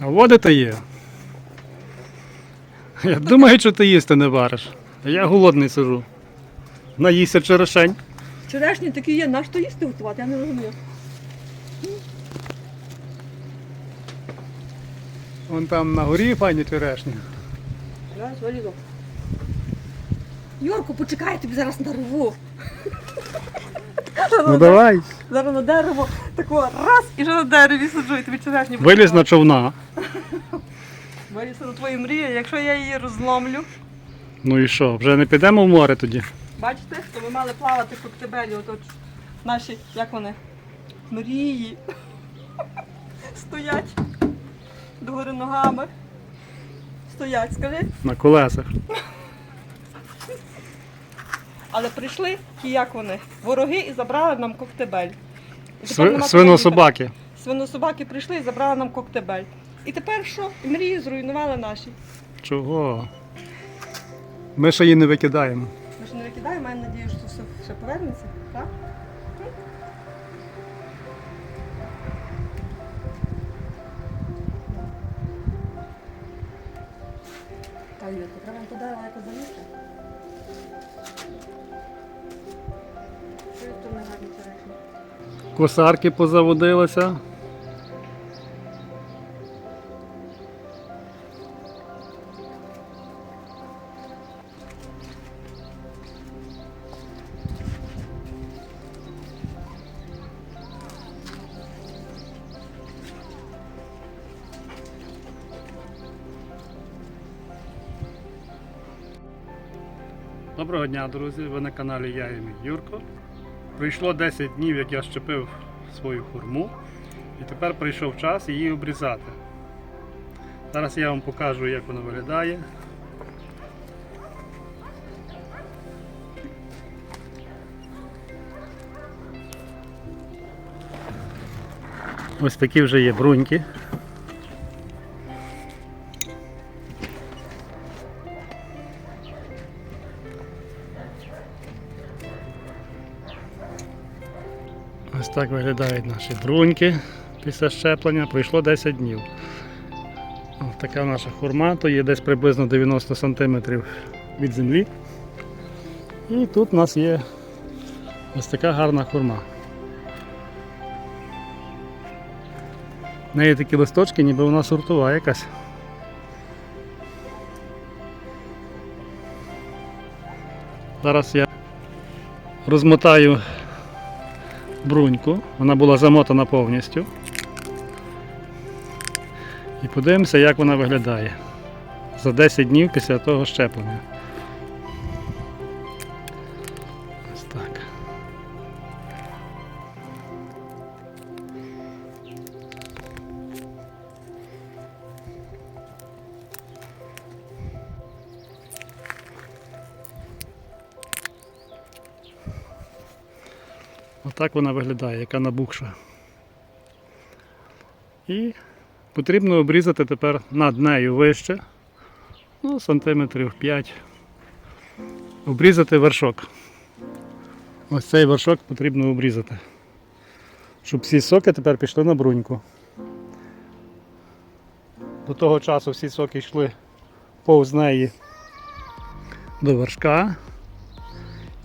А води то є. Я думаю, що ти їсти не вариш. А я голодний сижу. Наїся черешень. Черешні такі є, на що їсти готувати, я не розумію. Вон там на горі файні черешні. Зараз вилізу. Юрку, почекай, я тобі зараз нарву. Ну давай. Зараз на дерево тако раз і вже на дереві сиджу, і тобі черешні Виліз на човна. Виліз на твої мрії, якщо я її розломлю. Ну і що, вже не підемо в море тоді? Бачите, то ми мали плавати по Ктебелі, от наші, як вони, мрії. Стоять догори ногами. Стоять, скажи. На колесах. Але прийшли ті, як вони, вороги і забрали нам коктебель. І тепер Сви- нема Свинособаки. куди. Свинособаки прийшли і забрали нам коктебель. І тепер що? І мрії зруйнували наші. Чого? Ми ще її не викидаємо. Ми ж не викидаємо, маю надію, що все ще повернеться, так? Та Юрко, треба туди якось залізти. Косарки позаводилися. Доброго дня, друзі! Ви на каналі Я і Юрко. Пройшло 10 днів, як я щепив свою хурму, і тепер прийшов час її обрізати. Зараз я вам покажу, як вона виглядає. Ось такі вже є бруньки. Ось так виглядають наші бруньки після щеплення. Пройшло 10 днів. Ось така наша хурма, то є десь приблизно 90 см від землі. І тут у нас є ось така гарна хурма. В неї такі листочки, ніби вона сортова якась. Зараз я розмотаю бруньку. Вона була замотана повністю. І подивимося, як вона виглядає за 10 днів після того щеплення. Отак вона виглядає, яка набухша. І потрібно обрізати тепер над нею вище, ну, сантиметрів 5. Обрізати вершок. Ось цей вершок потрібно обрізати. Щоб всі соки тепер пішли на бруньку. До того часу всі соки йшли повз неї до вершка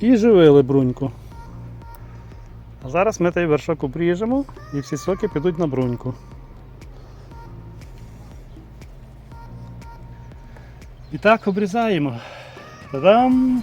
і живили бруньку. А зараз ми той вершок обріжемо і всі соки підуть на бруньку. І так обрізаємо. Та-дам!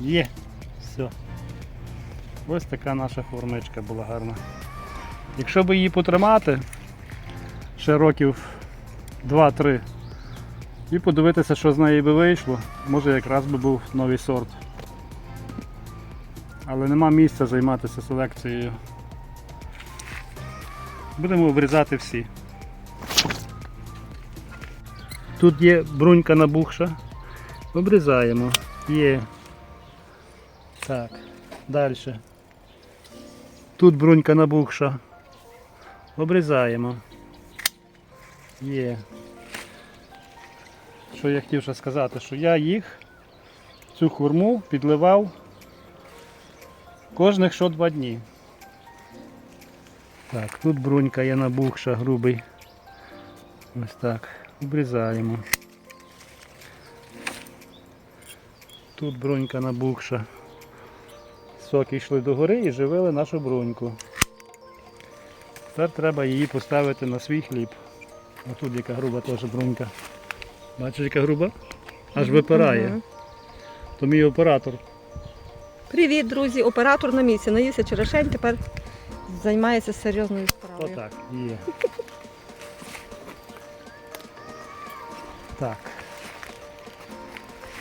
Є! Все. Ось така наша формичка була гарна. Якщо би її потримати ще років 2-3 і подивитися, що з неї би вийшло, може якраз би був новий сорт. Але нема місця займатися селекцією. Будемо обрізати всі. Тут є брунька набухша. Обрізаємо. Є. Так, далі. Тут брунька набухша. Обрізаємо. Є. Що я хотів ще сказати, що я їх, цю хурму підливав кожних що два дні. Так, тут брунька є набухша, грубий. Ось так. Обрізаємо. Тут брунька набухша. Соки йшли догори і живили нашу бруньку. Тепер треба її поставити на свій хліб. А тут яка груба теж брунька. Бачиш, яка груба? Аж випирає. То мій оператор. Привіт, друзі! Оператор на місці. Наївся черешень, тепер займається серйозною справою. Отак, є. Так.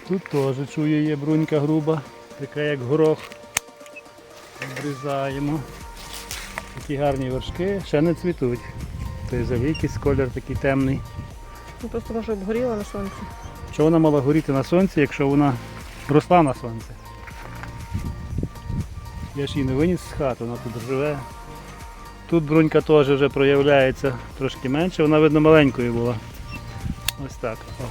Тут теж чує є брунька груба, така як горох. Обрізаємо. Такі гарні вершки, ще не цвітуть. Той взагалі якийсь колір такий темний. Ну, просто може обгоріла на сонці. Що вона мала горіти на сонці, якщо вона росла на сонці? Я ж її не виніс з хати, вона тут живе. Тут брунька теж вже проявляється трошки менше, вона видно маленькою була. Ось так. О.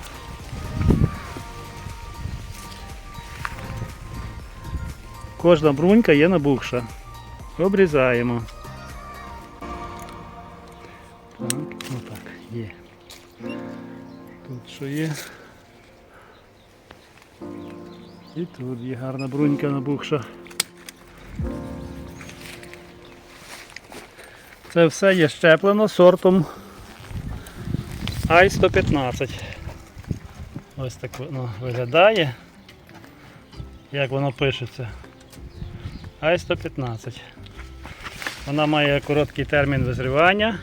Кожна брунька є набухша. Обрізаємо. Так, отак, є. Тут що є? І тут є гарна брунька набухша. Це все є щеплено сортом Ай-115. Ось так воно виглядає. Як воно пишеться. Ай-115. Вона має короткий термін визрівання.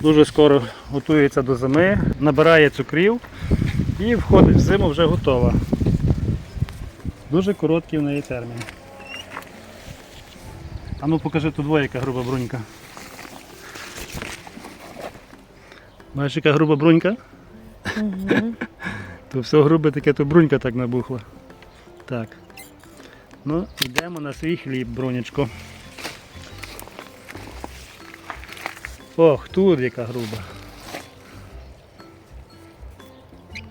Дуже скоро готується до зими, набирає цукрів і входить в зиму вже готова. Дуже короткий в неї термін. А ну покажи тут двоє, яка груба брунька. Бачиш, яка груба брунька? То все грубе таке, то брунька так набухла. Так. Ну, йдемо на свій хліб, брунечко. Ох, тут яка груба.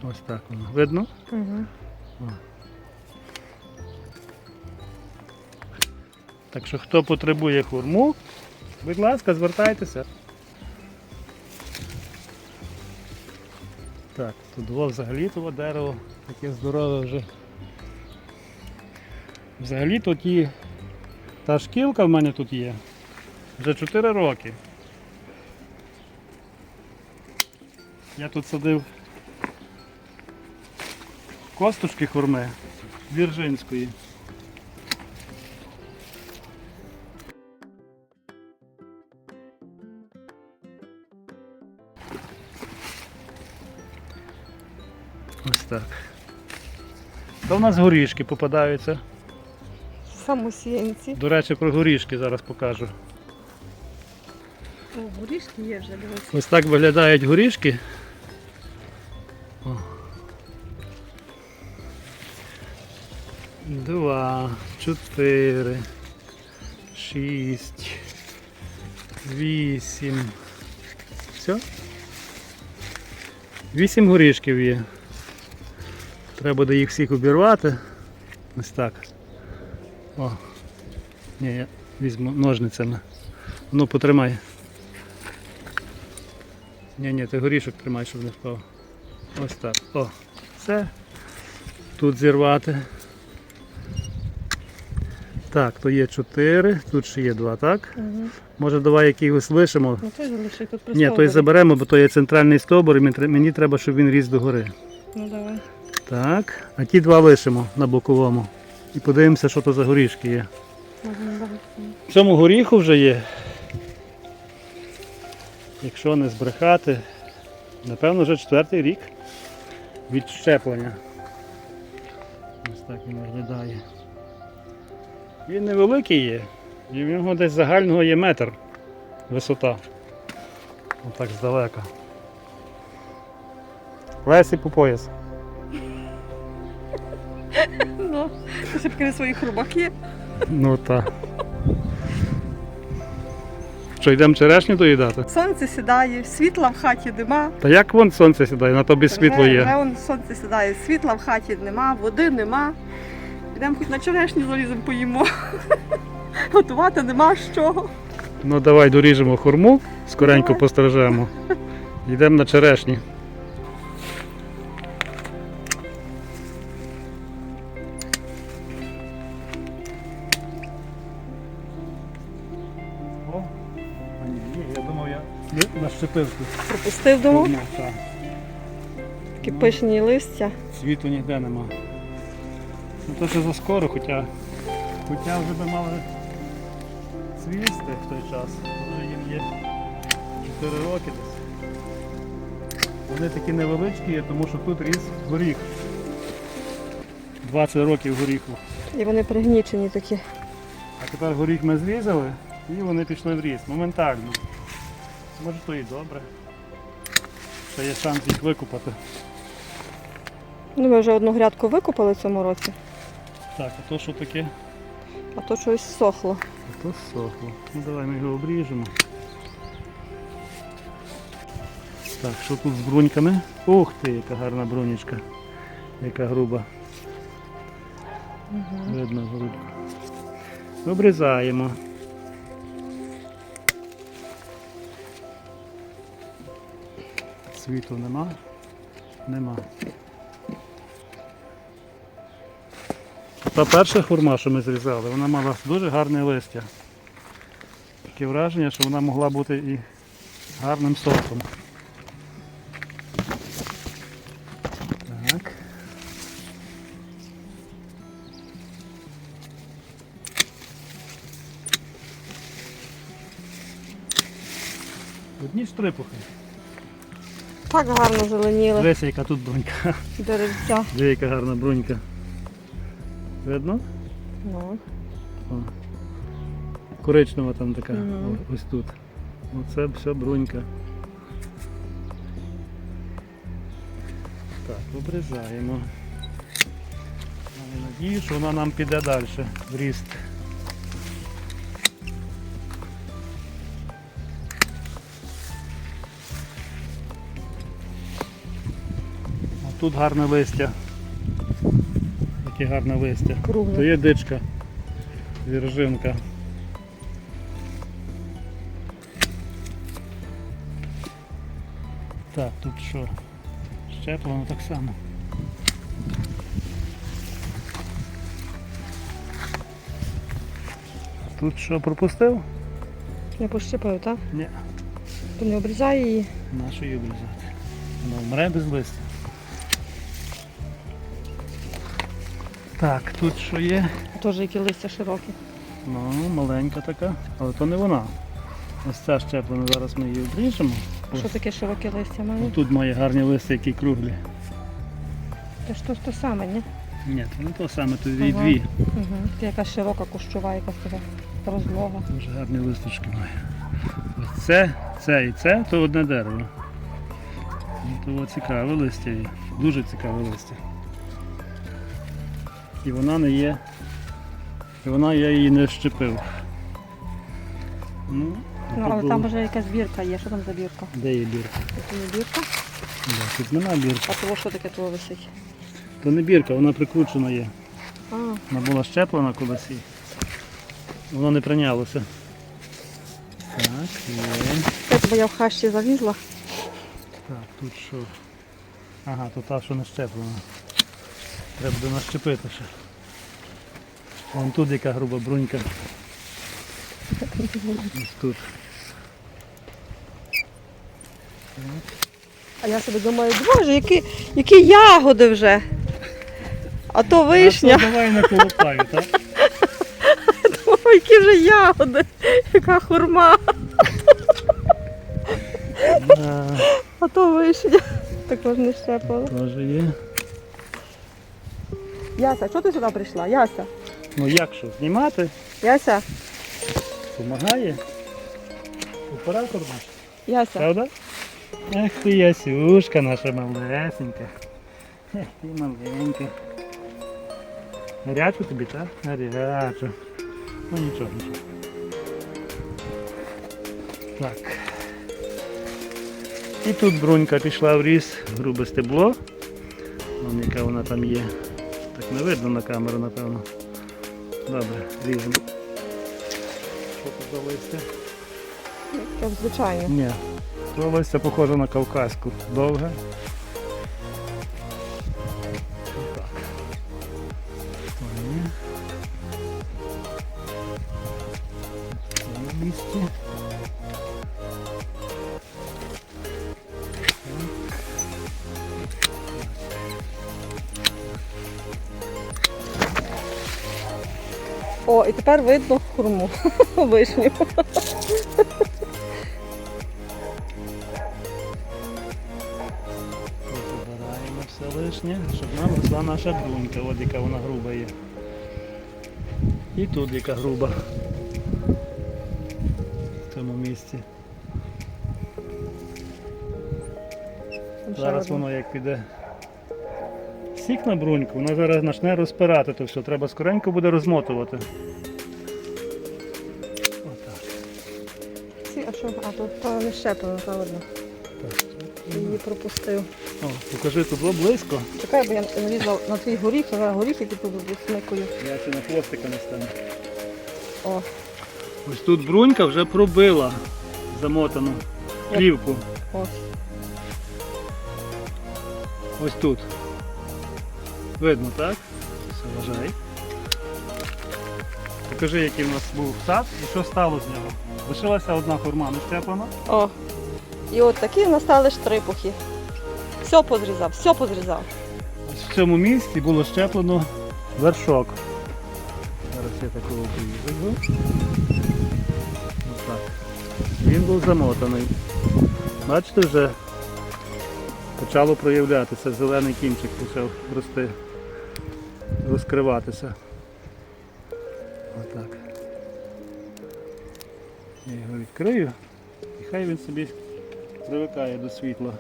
Ось так воно. Видно? Угу. Так що хто потребує хурму, будь ласка, звертайтеся. Так, тут во взагалі того дерево таке здорове вже. Взагалі то ті, та шкілка в мене тут є. Вже 4 роки. Я тут садив косточки хурми Віржинської. Ось так. То в нас горішки попадаються. Самосіянці. До речі, про горішки зараз покажу. О, горішки є вже, дивись. Ось так виглядають горішки. О. Два, чотири, шість, вісім. Все? Вісім горішків є. Треба буде їх всіх обірвати. Ось так. О. Ні, я візьму ножницями. Ну, потримай. Ні, ні, ти горішок тримай, щоб не впав. Ось так. О, все. Тут зірвати. Так, то є 4, тут ще є 2, так? Угу. Може давай якихось лишимо. Ну той залиши тут Ні, той заберемо, бо то є центральний стовбур і мені мені треба, щоб він ріс догори. Ну давай. Так, а ті два лишимо на боковому. І подивимося, що то за горішки є. В цьому горіху вже є. Якщо не збрехати, напевно вже четвертий рік від щеплення. Ось так він виглядає. Він невеликий є, і в нього десь загального є метр висота. Отак здалека. Лесі по пояс. Ну, ти ще покажи свої хрубаки. Ну так. Що, йдемо черешню доїдати? Сонце сідає, світла в хаті нема. Та як вон сонце сідає, на тобі світло є. Вже вон сонце сідає, світла в хаті нема, води нема. Підемо хоч на черешню заліземо поїмо. Готувати нема з чого. Ну давай доріжемо хурму, скоренько Давай. пострижемо. Йдемо на черешні. Думав, я. Пропустив думав. так. Такі пишні листя. Світу ніде нема. Ну то ще заскоро, хоча, хоча вже би мали цвісти в той час. Вже їм є 4 роки десь. Вони такі невеличкі, є, тому що тут ріс горіх. 20 років горіху. І вони пригнічені такі. А тепер горіх ми зрізали і вони пішли в ріст моментально. Може то і добре. Ще є шанс їх викупати. Ну, ми вже одну грядку викопали в цьому році, Так, а то що таке? а то щось сохло. А то сохло. Ну давай ми його обріжемо. Так, що тут з бруньками? Ух ти, яка гарна брунічка. Яка груба. Видно грудку. Обрізаємо. Світу нема? Нема. Та перша хурма, що ми зрізали, вона мала дуже гарне листя. Таке враження, що вона могла бути і гарним сортом. Так. Одні штрипухи. Так гарно зеленіли Дивися, яка тут брунька. деревця. Диви, яка гарна брунька. Видно? Ну, О. Коричнева там така, о- ось тут. Оце все брунька. Так, обрізаємо. Надію, що вона нам піде далі в ріст. Тут гарне листя. Яке гарне листя. То є дичка, віржинка. Так, тут що? Щеплено так само. Тут що пропустив? Не пощипаю, так? Ні. То не обрізай її. Нашу її обрізати. Вона вмре без листя. Так, тут що є? Теж які листя широкі. Ну, маленька така, але то не вона. Ось ця щеплена, зараз ми її обріжемо. Що таке широкі листя має? Тут має гарні листи, які круглі. Це ж то, то саме, ні? Ні, це не то саме, тут дві Ага. дві. Угу. Це якась широка кущова, якась така розлога. Дуже гарні листочки має. Ось це, це і це то одне дерево. Ну, То цікаве листя є. Дуже цікаве листя. І вона не є. І вона я її не щепив. Ну, Ну, але там вже якась бірка є. Що там за бірка? Де є бірка? Це не бірка? Да, тут нема бірки. А того що таке того висить? То не бірка, вона прикручена є. А, Вона була щеплена колись і воно не прийнялося. Так, є. це бо я в хащі залізла. Так, тут що? Ага, то та, що не щеплена. Треба буде нащепити ще. Вон тут яка груба брунька. Ось тут. А я собі думаю, боже, які, які ягоди вже. А то вишня, то давай наколупаю, так? Ой, які вже ягоди, яка хурма, а то вишня. Також не щепила. Теж є. Яся, що ти сюди прийшла? Яся? Ну як що, знімати? Яся? Помагає? Оператор наш. Яся? Правда? Ах ти ясюшка наша малесенька. Ех ти маленька. Гарячу тобі, так? Гарячу. Ну нічого, нічого. Так. І тут брунька пішла в ріс, грубе стебло. Вон яка вона там є. Так не видно на камеру, напевно. Добре, ріжемо. Що тут за листя? Як звичайно. Ні. То листя похоже на кавказьку. Довге. О, і тепер видно хурму вишню. Забираємо все лишнє, щоб нам росла наша брунька, от яка вона груба є. І тут яка груба. В цьому місці. Зараз воно як піде сік на бруньку, воно зараз почне розпирати, то все, треба скоренько буде розмотувати. Ці, а що? А тут та не щеплена, та одна. так. Її пропустив. О, покажи, тут було близько. Чекай, бо я нарізала на твій горіх, а зараз горіхи тут смикою. Я ще на хвостика не стану. О, Ось тут брунька вже пробила замотану плівку. ось. Ось тут. Видно, так? Все, вважай. Покажи, який в нас був сад і що стало з нього. Лишилася одна хурма не. О. І от такі настали штрипухи. Все позрізав, все позрізав. В цьому місці було щеплено вершок. Зараз я такого. Отак. Він був замотаний. Бачите, вже почало проявлятися, зелений кінчик почав рости, розкриватися. Отак. Я його відкрию і хай він собі привикає до світла.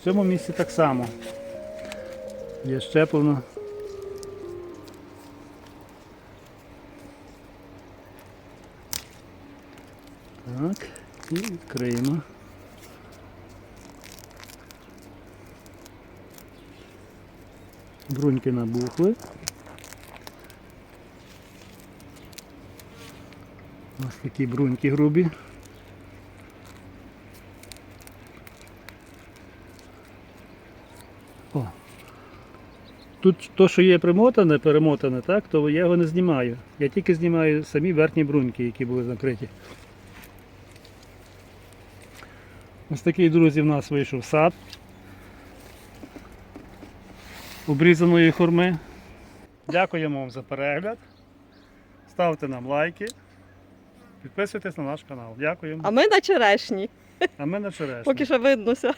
В цьому місці так само. Є щеплено. Так, і відкриємо. Бруньки набухли. Ось такі бруньки грубі. О, Тут то, що є примотане, перемотане, так, то я його не знімаю. Я тільки знімаю самі верхні бруньки, які були закриті. Ось такий, друзі, в нас вийшов сад обрізаної хурми. Дякуємо вам за перегляд. Ставте нам лайки. Підписуйтесь на наш канал. Дякуємо. А ми на черешні. А ми на черешні. Поки що виднося.